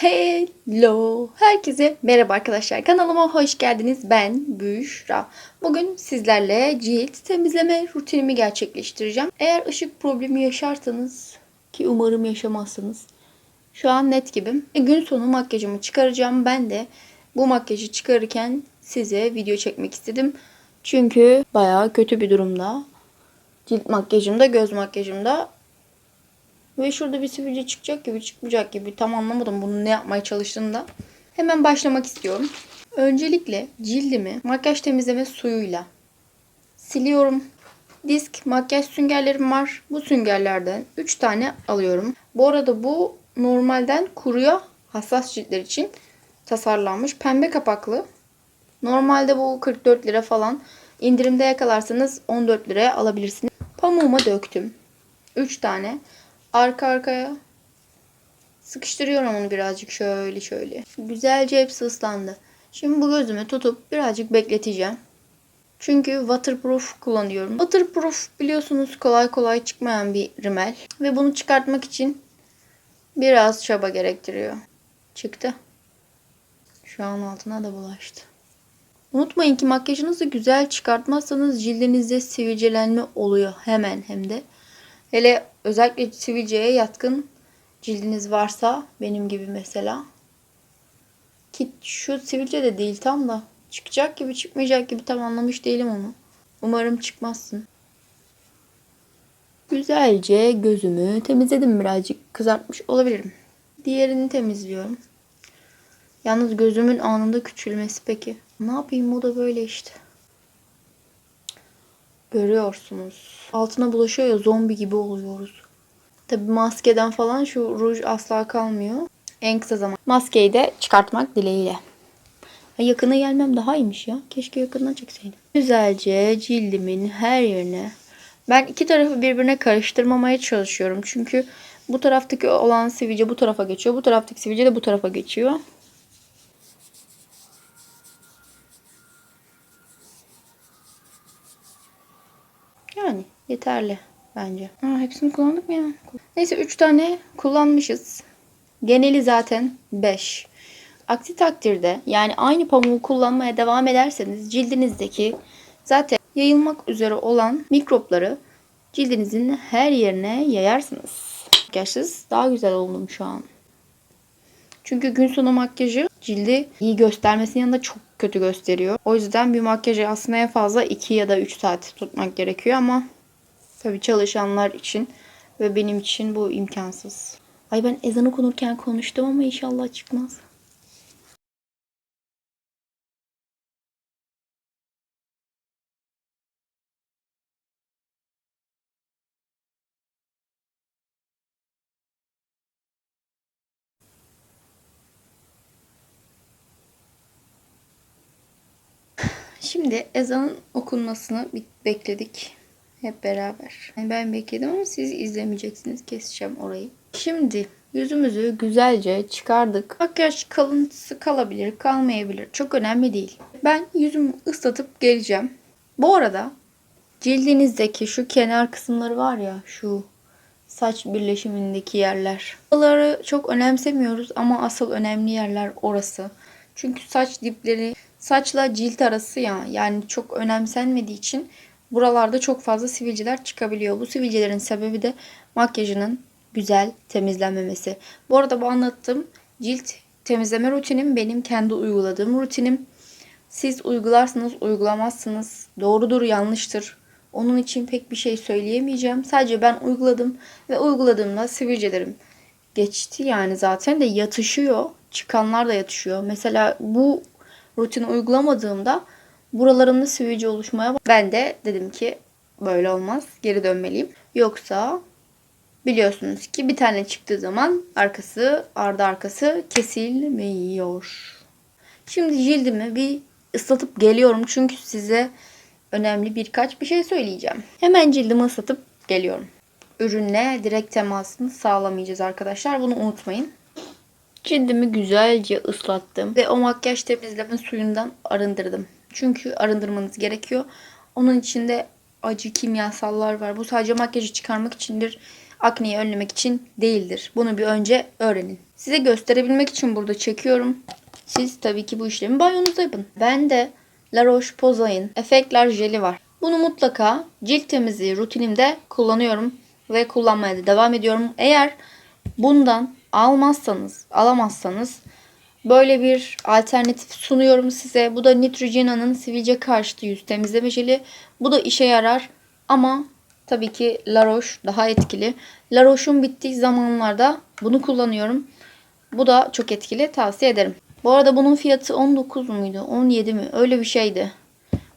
Hello! Herkese merhaba arkadaşlar. Kanalıma hoş geldiniz. Ben Büşra. Bugün sizlerle cilt temizleme rutinimi gerçekleştireceğim. Eğer ışık problemi yaşarsanız ki umarım yaşamazsınız. Şu an net gibim. E, gün sonu makyajımı çıkaracağım. Ben de bu makyajı çıkarırken size video çekmek istedim. Çünkü bayağı kötü bir durumda. Cilt makyajımda, göz makyajımda ve şurada bir sivilce çıkacak gibi çıkmayacak gibi tam anlamadım bunun ne yapmaya çalıştığını da. Hemen başlamak istiyorum. Öncelikle cildimi makyaj temizleme suyuyla siliyorum. Disk makyaj süngerlerim var. Bu süngerlerden 3 tane alıyorum. Bu arada bu normalden kuruya hassas ciltler için tasarlanmış. Pembe kapaklı. Normalde bu 44 lira falan. İndirimde yakalarsanız 14 liraya alabilirsiniz. Pamuğuma döktüm. 3 tane arka arkaya sıkıştırıyorum onu birazcık şöyle şöyle. Güzelce hepsi ıslandı. Şimdi bu gözümü tutup birazcık bekleteceğim. Çünkü waterproof kullanıyorum. Waterproof biliyorsunuz kolay kolay çıkmayan bir rimel. Ve bunu çıkartmak için biraz çaba gerektiriyor. Çıktı. Şu an altına da bulaştı. Unutmayın ki makyajınızı güzel çıkartmazsanız cildinizde sivilcelenme oluyor hemen hem de. Hele özellikle sivilceye yatkın cildiniz varsa benim gibi mesela. Ki şu sivilce de değil tam da çıkacak gibi çıkmayacak gibi tam anlamış değilim onu. Umarım çıkmazsın. Güzelce gözümü temizledim birazcık. Kızartmış olabilirim. Diğerini temizliyorum. Yalnız gözümün anında küçülmesi peki. Ne yapayım o da böyle işte. Görüyorsunuz. Altına bulaşıyor ya zombi gibi oluyoruz. Tabi maskeden falan şu ruj asla kalmıyor. En kısa zaman maskeyi de çıkartmak dileğiyle. Ya yakına gelmem daha iyiymiş ya. Keşke yakından çekseydim. Güzelce cildimin her yerine ben iki tarafı birbirine karıştırmamaya çalışıyorum. Çünkü bu taraftaki olan sivilce bu tarafa geçiyor. Bu taraftaki sivilce de bu tarafa geçiyor. Yani yeterli bence. Aa, hepsini kullandık mı ya? Neyse 3 tane kullanmışız. Geneli zaten 5. Aksi takdirde yani aynı pamuğu kullanmaya devam ederseniz cildinizdeki zaten yayılmak üzere olan mikropları cildinizin her yerine yayarsınız. Makyajsız daha güzel oldum şu an. Çünkü gün sonu makyajı cildi iyi göstermesinin yanında çok kötü gösteriyor. O yüzden bir makyajı aslında en fazla 2 ya da 3 saat tutmak gerekiyor ama tabii çalışanlar için ve benim için bu imkansız. Ay ben ezan okunurken konuştum ama inşallah çıkmaz. Şimdi ezanın okunmasını bekledik hep beraber. Yani ben bekledim ama siz izlemeyeceksiniz. Keseceğim orayı. Şimdi yüzümüzü güzelce çıkardık. Makyaj kalıntısı kalabilir, kalmayabilir. Çok önemli değil. Ben yüzümü ıslatıp geleceğim. Bu arada cildinizdeki şu kenar kısımları var ya şu saç birleşimindeki yerler. Buraları çok önemsemiyoruz ama asıl önemli yerler orası. Çünkü saç dipleri saçla cilt arası ya yani çok önemsenmediği için buralarda çok fazla sivilceler çıkabiliyor. Bu sivilcelerin sebebi de makyajının güzel temizlenmemesi. Bu arada bu anlattığım cilt temizleme rutinim benim kendi uyguladığım rutinim. Siz uygularsınız, uygulamazsınız. Doğrudur, yanlıştır. Onun için pek bir şey söyleyemeyeceğim. Sadece ben uyguladım ve uyguladığımda sivilcelerim geçti yani zaten de yatışıyor. Çıkanlar da yatışıyor. Mesela bu rutini uygulamadığımda buralarımda sivilce oluşmaya ben de dedim ki böyle olmaz. Geri dönmeliyim. Yoksa biliyorsunuz ki bir tane çıktığı zaman arkası ardı arkası kesilmiyor. Şimdi cildimi bir ıslatıp geliyorum çünkü size önemli birkaç bir şey söyleyeceğim. Hemen cildimi ıslatıp geliyorum. Ürünle direkt temasını sağlamayacağız arkadaşlar. Bunu unutmayın. Cildimi güzelce ıslattım ve o makyaj temizleme suyundan arındırdım. Çünkü arındırmanız gerekiyor. Onun içinde acı kimyasallar var. Bu sadece makyajı çıkarmak içindir. akneyi önlemek için değildir. Bunu bir önce öğrenin. Size gösterebilmek için burada çekiyorum. Siz tabii ki bu işlemi banyonuzda yapın. Ben de La Roche-Posay'ın Efektler jeli var. Bunu mutlaka cilt temizliği rutinimde kullanıyorum ve kullanmaya da devam ediyorum. Eğer bundan almazsanız, alamazsanız böyle bir alternatif sunuyorum size. Bu da Neutrogena'nın sivilce karşıtı yüz temizleme jeli. Bu da işe yarar ama tabii ki La Roche daha etkili. La Roche'un bittiği zamanlarda bunu kullanıyorum. Bu da çok etkili. Tavsiye ederim. Bu arada bunun fiyatı 19 muydu? 17 mi? Öyle bir şeydi.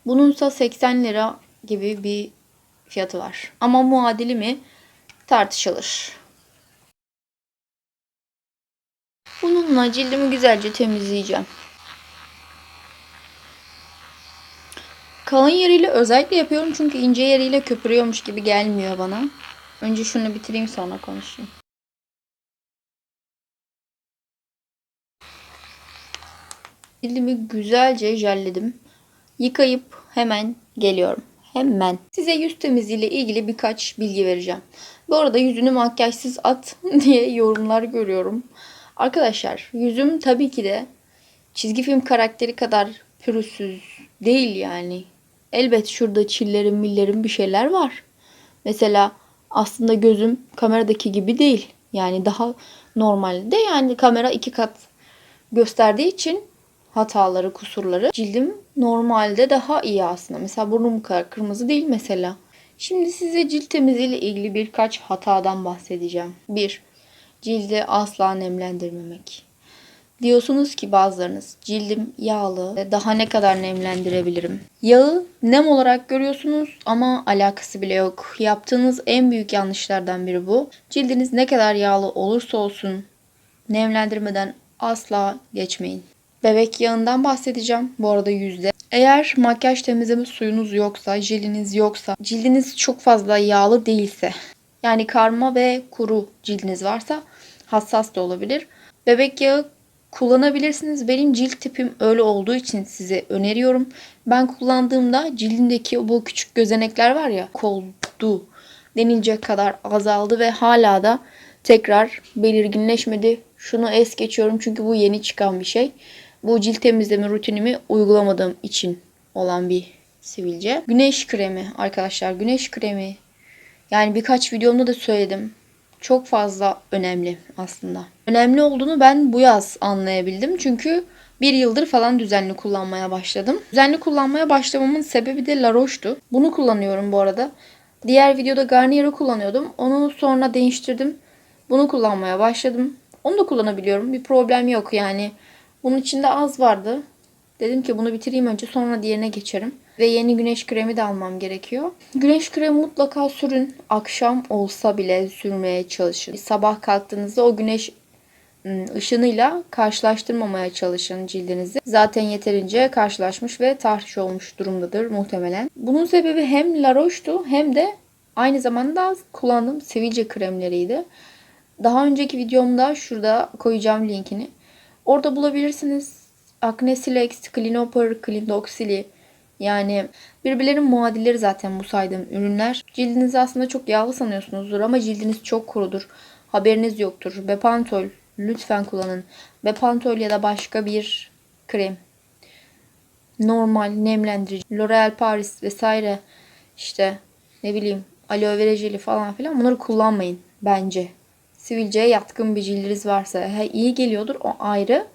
Bununsa 80 lira gibi bir fiyatı var. Ama muadili mi? Tartışılır. Bununla cildimi güzelce temizleyeceğim. Kalın yeriyle özellikle yapıyorum çünkü ince yeriyle köpürüyormuş gibi gelmiyor bana. Önce şunu bitireyim sonra konuşayım. Cildimi güzelce jelledim. Yıkayıp hemen geliyorum. Hemen. Size yüz temizliği ile ilgili birkaç bilgi vereceğim. Bu arada yüzünü makyajsız at diye yorumlar görüyorum. Arkadaşlar yüzüm tabii ki de çizgi film karakteri kadar pürüzsüz değil yani. Elbet şurada çillerim millerim bir şeyler var. Mesela aslında gözüm kameradaki gibi değil. Yani daha normalde yani kamera iki kat gösterdiği için hataları, kusurları. Cildim normalde daha iyi aslında. Mesela burnum bu kadar kırmızı değil mesela. Şimdi size cilt temizliği ile ilgili birkaç hatadan bahsedeceğim. 1. Cildi asla nemlendirmemek. Diyorsunuz ki bazılarınız cildim yağlı daha ne kadar nemlendirebilirim? Yağı nem olarak görüyorsunuz ama alakası bile yok. Yaptığınız en büyük yanlışlardan biri bu. Cildiniz ne kadar yağlı olursa olsun nemlendirmeden asla geçmeyin. Bebek yağından bahsedeceğim bu arada yüzde. Eğer makyaj temizleme suyunuz yoksa, jeliniz yoksa, cildiniz çok fazla yağlı değilse, yani karma ve kuru cildiniz varsa hassas da olabilir. Bebek yağı kullanabilirsiniz. Benim cilt tipim öyle olduğu için size öneriyorum. Ben kullandığımda cildimdeki bu küçük gözenekler var ya koldu denilecek kadar azaldı ve hala da tekrar belirginleşmedi. Şunu es geçiyorum çünkü bu yeni çıkan bir şey. Bu cilt temizleme rutinimi uygulamadığım için olan bir sivilce. Güneş kremi arkadaşlar. Güneş kremi. Yani birkaç videomda da söyledim. Çok fazla önemli aslında. Önemli olduğunu ben bu yaz anlayabildim. Çünkü bir yıldır falan düzenli kullanmaya başladım. Düzenli kullanmaya başlamamın sebebi de La Roche'tu. Bunu kullanıyorum bu arada. Diğer videoda Garnier'ı kullanıyordum. Onu sonra değiştirdim. Bunu kullanmaya başladım. Onu da kullanabiliyorum. Bir problem yok yani. Bunun içinde az vardı. Dedim ki bunu bitireyim önce sonra diğerine geçerim. Ve yeni güneş kremi de almam gerekiyor. Güneş kremi mutlaka sürün. Akşam olsa bile sürmeye çalışın. Sabah kalktığınızda o güneş ıı, ışınıyla karşılaştırmamaya çalışın cildinizi. Zaten yeterince karşılaşmış ve tahriş olmuş durumdadır muhtemelen. Bunun sebebi hem La Roche'tu hem de aynı zamanda kullandığım sivilce kremleriydi. Daha önceki videomda şurada koyacağım linkini. Orada bulabilirsiniz. Acne Silex, Cleanoper, Cleandoxili. Yani birbirlerinin muadilleri zaten bu saydığım ürünler. Cildinizi aslında çok yağlı sanıyorsunuzdur ama cildiniz çok kurudur. Haberiniz yoktur. Bepantol lütfen kullanın. Bepantol ya da başka bir krem. Normal nemlendirici. L'Oreal Paris vesaire işte ne bileyim aloe vera jeli falan filan bunları kullanmayın bence sivilceye yatkın bir cildiniz varsa he, iyi geliyordur o ayrı.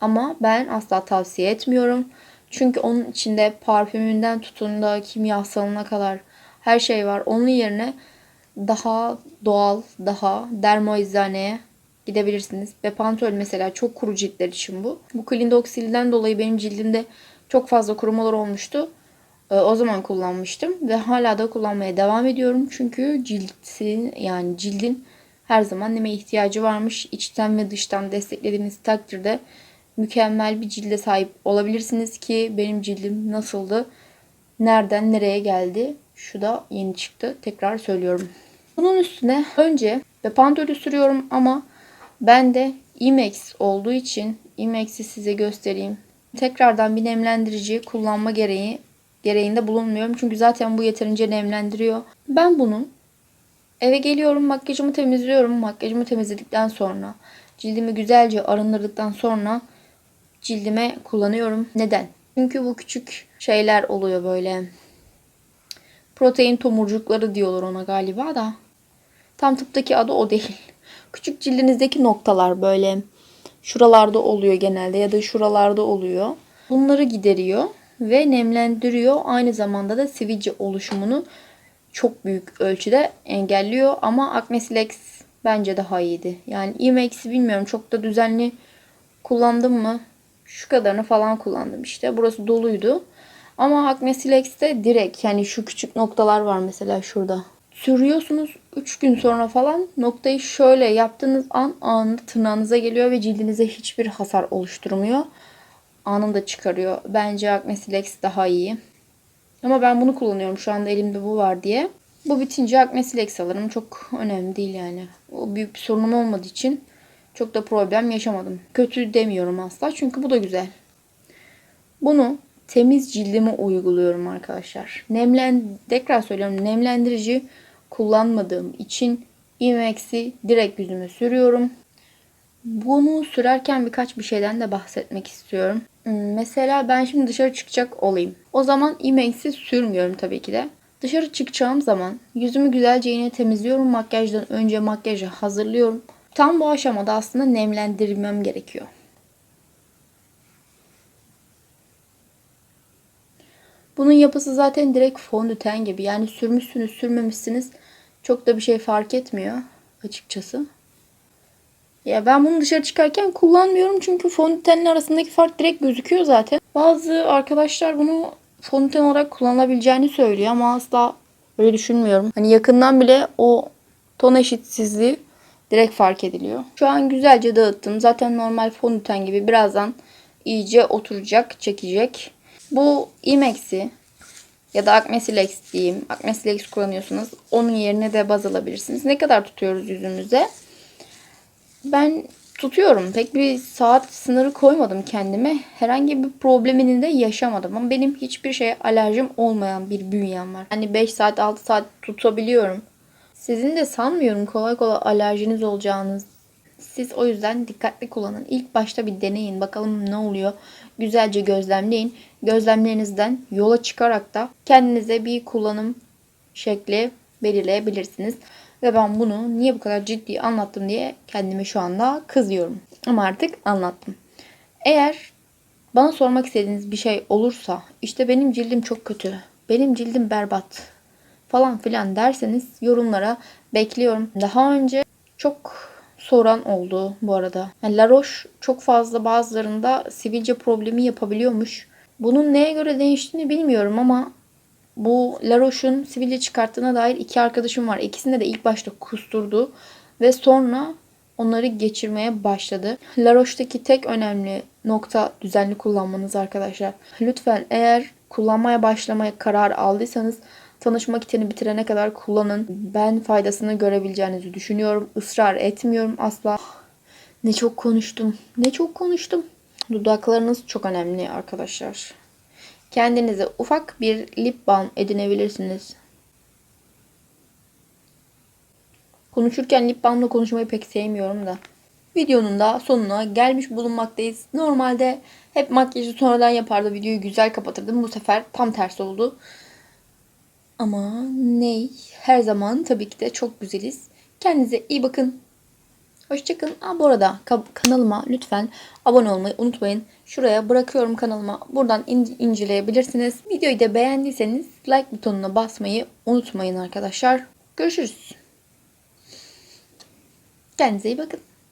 Ama ben asla tavsiye etmiyorum. Çünkü onun içinde parfümünden tutun da kimyasalına kadar her şey var. Onun yerine daha doğal, daha dermoizaneye gidebilirsiniz. Ve pantol mesela çok kuru ciltler için bu. Bu Clindoxil'den dolayı benim cildimde çok fazla kurumalar olmuştu. Ee, o zaman kullanmıştım ve hala da kullanmaya devam ediyorum. Çünkü cildin yani cildin her zaman neme ihtiyacı varmış. İçten ve dıştan desteklediğiniz takdirde mükemmel bir cilde sahip olabilirsiniz ki benim cildim nasıldı? Nereden nereye geldi? Şu da yeni çıktı. Tekrar söylüyorum. Bunun üstüne önce Bepantol'ü sürüyorum ama ben de Imex olduğu için Imex'i size göstereyim. Tekrardan bir nemlendirici kullanma gereği gereğinde bulunmuyorum. Çünkü zaten bu yeterince nemlendiriyor. Ben bunun Eve geliyorum, makyajımı temizliyorum. Makyajımı temizledikten sonra, cildimi güzelce arındırdıktan sonra cildime kullanıyorum. Neden? Çünkü bu küçük şeyler oluyor böyle. Protein tomurcukları diyorlar ona galiba da. Tam tıptaki adı o değil. Küçük cildinizdeki noktalar böyle şuralarda oluyor genelde ya da şuralarda oluyor. Bunları gideriyor ve nemlendiriyor. Aynı zamanda da sivilce oluşumunu çok büyük ölçüde engelliyor. Ama Acne-Silex bence daha iyiydi. Yani Imex'i bilmiyorum çok da düzenli kullandım mı? Şu kadarını falan kullandım işte. Burası doluydu. Ama Acne-Silex'te direkt yani şu küçük noktalar var mesela şurada. Sürüyorsunuz 3 gün sonra falan noktayı şöyle yaptığınız an anında tırnağınıza geliyor ve cildinize hiçbir hasar oluşturmuyor. Anında çıkarıyor. Bence Acne-Silex daha iyi. Ama ben bunu kullanıyorum. Şu anda elimde bu var diye. Bu bitince Acne-Silex alırım. Çok önemli değil yani. O büyük bir sorunum olmadığı için çok da problem yaşamadım. Kötü demiyorum asla. Çünkü bu da güzel. Bunu temiz cildime uyguluyorum arkadaşlar. Nemlen tekrar söylüyorum. Nemlendirici kullanmadığım için Imex'i direkt yüzüme sürüyorum. Bunu sürerken birkaç bir şeyden de bahsetmek istiyorum. Hmm, Mesela ben şimdi dışarı çıkacak olayım. O zaman Imex'i sürmüyorum tabii ki de. Dışarı çıkacağım zaman yüzümü güzelce yine temizliyorum. Makyajdan önce makyajı hazırlıyorum. Tam bu aşamada aslında nemlendirmem gerekiyor. Bunun yapısı zaten direkt fondöten gibi. Yani sürmüşsünüz sürmemişsiniz çok da bir şey fark etmiyor açıkçası. Ya ben bunu dışarı çıkarken kullanmıyorum çünkü fondötenle arasındaki fark direkt gözüküyor zaten. Bazı arkadaşlar bunu fondöten olarak kullanılabileceğini söylüyor ama asla öyle düşünmüyorum. Hani yakından bile o ton eşitsizliği direkt fark ediliyor. Şu an güzelce dağıttım. Zaten normal fondöten gibi birazdan iyice oturacak, çekecek. Bu Imex'i ya da Acne-Silex diyeyim. Acne-Silex kullanıyorsunuz. Onun yerine de baz alabilirsiniz. Ne kadar tutuyoruz yüzümüze? Ben tutuyorum. Pek bir saat sınırı koymadım kendime. Herhangi bir problemini de yaşamadım. Ama benim hiçbir şeye alerjim olmayan bir bünyem var. Hani 5 saat 6 saat tutabiliyorum. Sizin de sanmıyorum kolay kolay alerjiniz olacağınız. Siz o yüzden dikkatli kullanın. İlk başta bir deneyin. Bakalım ne oluyor. Güzelce gözlemleyin. Gözlemlerinizden yola çıkarak da kendinize bir kullanım şekli belirleyebilirsiniz. Ve ben bunu niye bu kadar ciddi anlattım diye kendime şu anda kızıyorum. Ama artık anlattım. Eğer bana sormak istediğiniz bir şey olursa işte benim cildim çok kötü. Benim cildim berbat falan filan derseniz yorumlara bekliyorum. Daha önce çok soran oldu bu arada. Yani La Roche çok fazla bazılarında sivilce problemi yapabiliyormuş. Bunun neye göre değiştiğini bilmiyorum ama bu La Roche'un sivilce çıkarttığına dair iki arkadaşım var. İkisinde de ilk başta kusturdu ve sonra onları geçirmeye başladı. La Roche'daki tek önemli nokta düzenli kullanmanız arkadaşlar. Lütfen eğer kullanmaya başlamaya karar aldıysanız tanışma kitini bitirene kadar kullanın. Ben faydasını görebileceğinizi düşünüyorum. Israr etmiyorum asla. Ne çok konuştum. Ne çok konuştum. Dudaklarınız çok önemli arkadaşlar. Kendinize ufak bir lip balm edinebilirsiniz. Konuşurken lip balmla konuşmayı pek sevmiyorum da. Videonun da sonuna gelmiş bulunmaktayız. Normalde hep makyajı sonradan yapardı. Videoyu güzel kapatırdım. Bu sefer tam tersi oldu. Ama ney? Her zaman tabii ki de çok güzeliz. Kendinize iyi bakın. Hoşçakalın. Aa, bu arada kanalıma lütfen abone olmayı unutmayın. Şuraya bırakıyorum kanalıma. Buradan in- inceleyebilirsiniz. Videoyu da beğendiyseniz like butonuna basmayı unutmayın arkadaşlar. Görüşürüz. Kendinize iyi bakın.